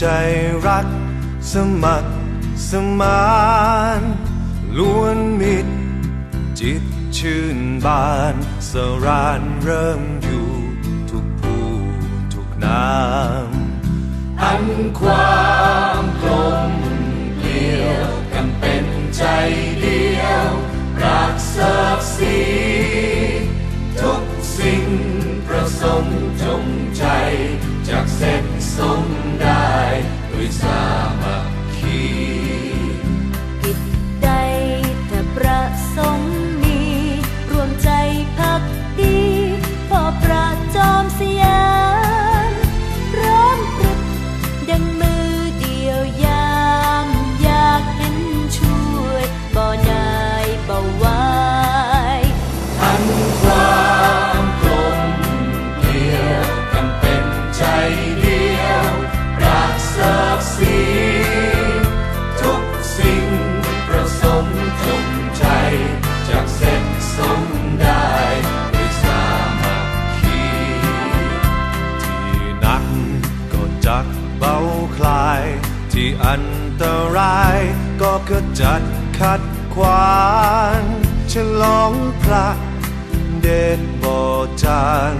ใจรักสมัครสมานล้วนมิตรจิตชื่นบานสรานเริ่มอยู่ทุกผู้ทุกนามอันความ ประสงค์จงใจจากเสร็จสมได้ด้วยสามัค ที่อันตรายก็ขจัดขัดขวางฉลองพระเดชบจาน